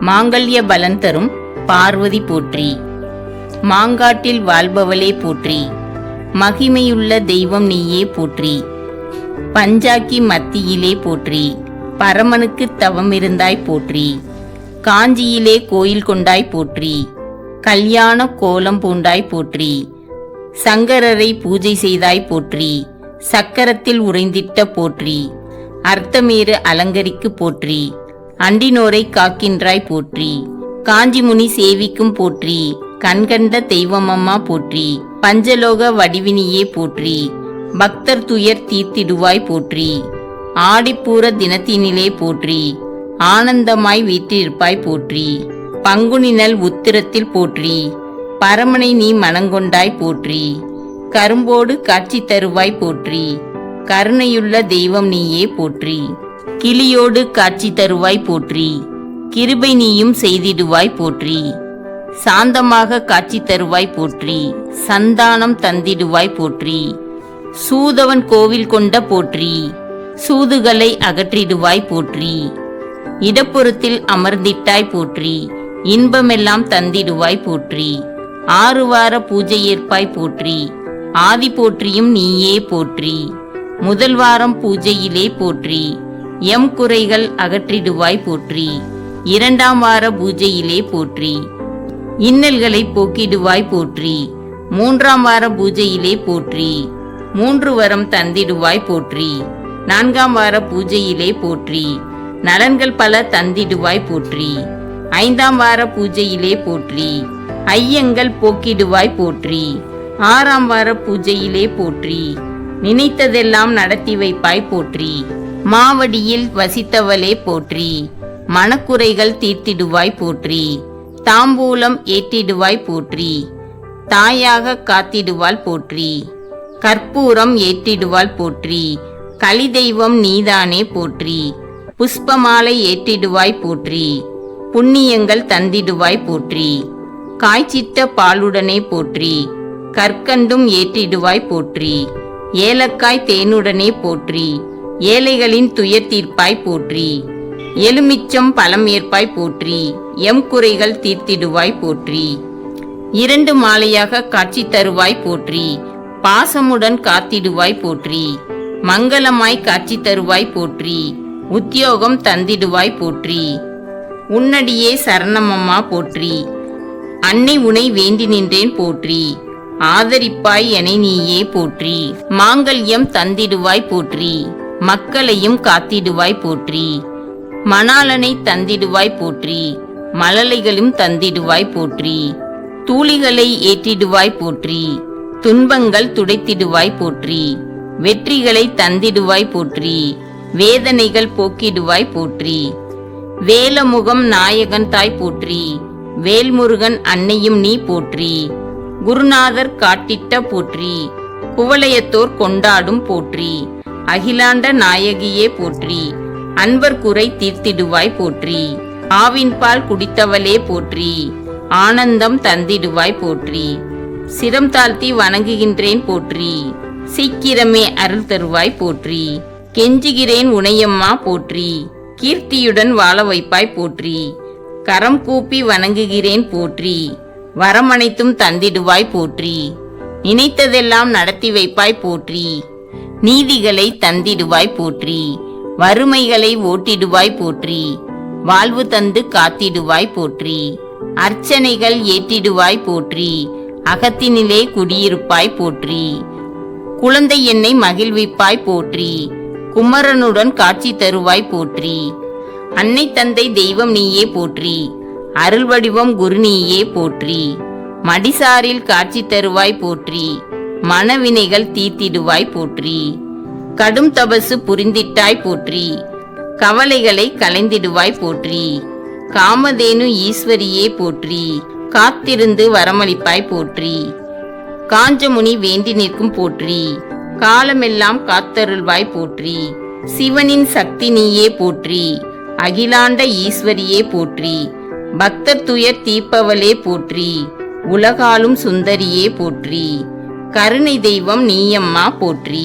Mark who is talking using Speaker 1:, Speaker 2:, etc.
Speaker 1: மாங்கல்ய பலன் தரும் பார்வதி போற்றி. மாங்காட்டில் வாழ்பவளே போற்றி. மகிமையுள்ள தெய்வம் நீயே போற்றி. பஞ்சாக்கி மத்தியிலே போற்றி. பரமனுக்கு தவம் இருந்தாய் போற்றி. காஞ்சியிலே கோயில் கொண்டாய் போற்றி. கல்யாண கோலம் பூண்டாய் போற்றி. சங்கரரை பூஜை செய்தாய் போற்றி. சக்கரத்தில் உறைந்திட்ட போற்றி. அர்த்தமேறு அலங்கரிக்கு போற்றி. அண்டினோரை காக்கின்றாய் போற்றி. காஞ்சிமுனி சேவிக்கும் போற்றி. கண்கண்ட தெய்வமம்மா போற்றி. பஞ்சலோக வடிவினியே போற்றி. பக்தர் துயர் தீர்த்திடுவாய் போற்றி. ஆடிப்பூர தினத்தினிலே போற்றி. ஆனந்தமாய் வீற்றிருப்பாய் போற்றி. பங்குனினல் உத்திரத்தில் போற்றி. பரமனை நீ மனங்கொண்டாய் போற்றி. கரும்போடு காட்சி தருவாய் போற்றி. கருணையுள்ள தெய்வம் நீயே போற்றி. கிளியோடு காட்சி தருவாய் போற்றி. கிருபை நீயும் செய்திடுவாய் போற்றி. சாந்தமாக காட்சி தருவாய் போற்றி. சந்தானம் தந்திடுவாய் போற்றி. சூதவன் கோவில் கொண்ட போற்றி. சூதுகளை அகற்றிடுவாய் போற்றி. இடப்புறத்தில் அமர்ந்திட்டாய் போற்றி. இன்பமெல்லாம் தந்திடுவாய் போற்றி. ஆறு வார பூஜை ஏற்பாய் போற்றி. ஆதி போற்றியும் நீயே போற்றி. முதல் வாரம் பூஜையிலே போற்றி. எம் குறைகள் அகற்றிடுவாய் போற்றி. இரண்டாம் வார பூஜையிலே போற்றி. இன்னல்களை போக்கிடுவாய் போற்றி. மூன்றாம் வார பூஜையிலே போற்றி. மூன்று வரம் தந்திடுவாய் போற்றி. நான்காம் வார பூஜையிலே போற்றி. நலன்கள் பல தந்திடுவாய் போற்றி. ஐந்தாம் வார பூஜையிலே போற்றி. ஐயங்கள் போக்கிடுவாய் போற்றி. ஆறாம் வார பூஜையிலே போற்றி. நினைத்ததெல்லாம் நடத்தி வைப்பாய் போற்றி. மாவடியில் வசித்தவளே போற்றி. மனக்குறைகள் தீர்த்திடுவாய் போற்றி. தாம்பூலம் ஏற்றிடுவாய் போற்றி. தாயாக காத்திடுவாள் போற்றி. கற்பூரம் ஏற்றிடுவாள் போற்றி. கலிதெய்வம் நீதானே போற்றி. புஷ்பமாலை ஏற்றிடுவாய் போற்றி. புண்ணியங்கள் தந்திடுவாய் போற்றி. காய்ச்சிட்ட பாலுடனே போற்றி. கற்கண்டும் ஏற்றிடுவாய் போற்றி. ஏலக்காய் தேனுடனே போற்றி. ஏழைகளின் துயர் தீர்ப்பாய் போற்றி. எலுமிச்சம் பழம் ஏற்பாய் போற்றி. எம் குறைகள் தீர்த்திடுவாய் போற்றி. இரண்டு மாலையாக காட்சி தருவாய் போற்றி. பாசமுடன் காத்திடுவாய் போற்றி. மங்களமாய் காட்சி தருவாய் போற்றி. உத்தியோகம் தந்திடுவாய் போற்றி. உன்னடியே சரணமம்மா போற்றி. அன்னை உனை வேண்டி நின்றேன் போற்றி. ஆதரிப்பாய் என நீயே போற்றி. மாங்கல்யம் தந்திடுவாய் போற்றி. மக்களையும் காத்திடுவாய் போற்றி. மணாலனை தந்திடுவாய் போற்றி. மழலைகளும் தந்திடுவாய் போற்றி. தூளிகளை ஏற்றிடுவாய் போற்றி. துன்பங்கள் துடைத்திடுவாய் போற்றி. வெற்றிகளை தந்திடுவாய் போற்றி. வேதனைகள் போக்கிடுவாய் போற்றி. வேலமுகம் நாயகன் தாய் போற்றி. வேல்முருகன் அன்னையும் நீ போற்றி. குருநாதர் காட்டிட்ட போற்றி. குவளையத்தோர் கொண்டாடும் போற்றி. அகிலாண்ட நாயகியே போற்றி. அன்பர் குறை தீர்த்திடுவாய் போற்றி. ஆவின் பால் குடித்தவளே போற்றி. ஆனந்தம் தந்திடுவாய் போற்றி. சிரம் தாழ்த்தி வணங்குகின்றேன் போற்றி. சீக்கிரமே அருள் தருவாய் போற்றி. கெஞ்சுகிறேன் உனையம்மா போற்றி. கீர்த்தியுடன் வாழ வைப்பாய் போற்றி. கரம் கூப்பி வணங்குகிறேன் போற்றி. வரமனைத்தும் தந்திடுவாய் போற்றி. நினைத்ததெல்லாம் நடத்தி வைப்பாய் போற்றி. நீதிகளை தந்திடுவாய் போற்றி. வறுமைகளை ஓட்டிடுவாய் போற்றி. வாழ்வு தந்து காத்திடுவாய் போற்றி. அர்ச்சனைகள் ஏற்றிடுவாய் போற்றி. அகத்தினிலே குடியிருப்பாய் போற்றி. குழந்தை என்னை மகிழ்விப்பாய் போற்றி. குமரனுடன் காட்சி தருவாய் போற்றி. அன்னை தந்தை தெய்வம் நீயே போற்றி. அருள் வடிவம் குரு நீயே போற்றி. மடிசாரில் காட்சி தருவாய் போற்றி. மனவினைகள் தீர்த்திடுவாய் போற்றி. கடும் தபசு புரிந்திட்டாய் போற்றி. கவலைகளை கலைந்திடுவாய் போற்றி. காமதேனு ஈஸ்வரியே போற்றி. காத்திருந்து வரமளிப்பாய் போற்றி. காஞ்சமுனி வேண்டி நிற்கும் போற்றி. காலமெல்லாம் காத்தருள்வாய் போற்றி. சிவனின் சக்தி நீயே போற்றி. அகிலாண்ட ஈஸ்வரியே போற்றி. பக்தர் துயர் தீப்பவளே போற்றி. உலகாலும் சுந்தரியே போற்றி. கருணை தெய்வம் நீயம்மா போற்றி.